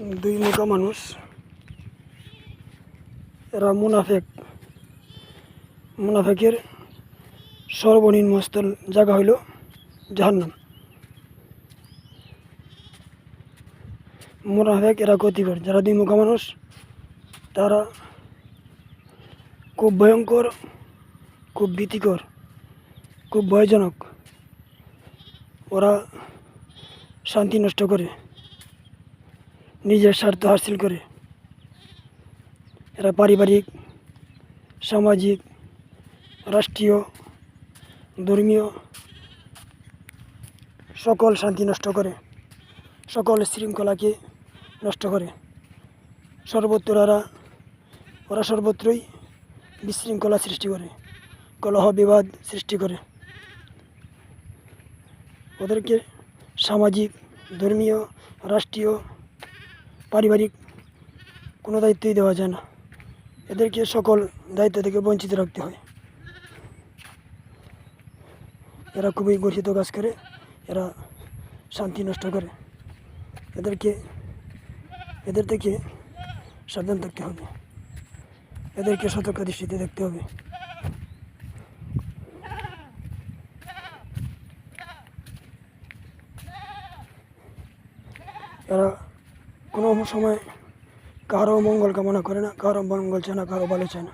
দুই মুখা মানুষ। এরা মুনাফেক। মুনাফেকের সর্বনিম্ন স্থল জায়গা হইল জাহান্নাম। মুনাফেক এরা ক্ষতিকর যারা দুই মুখা মানুষ, তারা খুব ভয়ঙ্কর, খুব ভীতিকর, খুব ভয়জনক। ওরা শান্তি নষ্ট করে। নিজের স্বার্থ হাসিল করে। এরা পারিবারিক, সামাজিক, রাষ্ট্রীয়, ধর্মীয় সকল শান্তি নষ্ট করে। সকল শৃঙ্খলাকে নষ্ট করে। সর্বত্র ওরা ওরা সর্বত্রই বিশৃঙ্খলা সৃষ্টি করে, কলহ বিবাদ সৃষ্টি করে। ওদেরকে সামাজিক, ধর্মীয়, রাষ্ট্রীয় পারিবারিক কোনো দায়িত্বই দেওয়া যায় না। এদেরকে সকল দায়িত্ব থেকে বঞ্চিত রাখতে হয়। এরা খুবই গর্হিত কাজ করে, এরা শান্তি নষ্ট করে। এদেরকে, এদের থেকে সাবধান থাকতে হবে। এদেরকে সতর্ক দৃষ্টিতে দেখতে হবে। এরা কোনো সময় কারও মঙ্গল কামনা করে না, কারও মঙ্গল চায় না, কারও ভালো চায় না।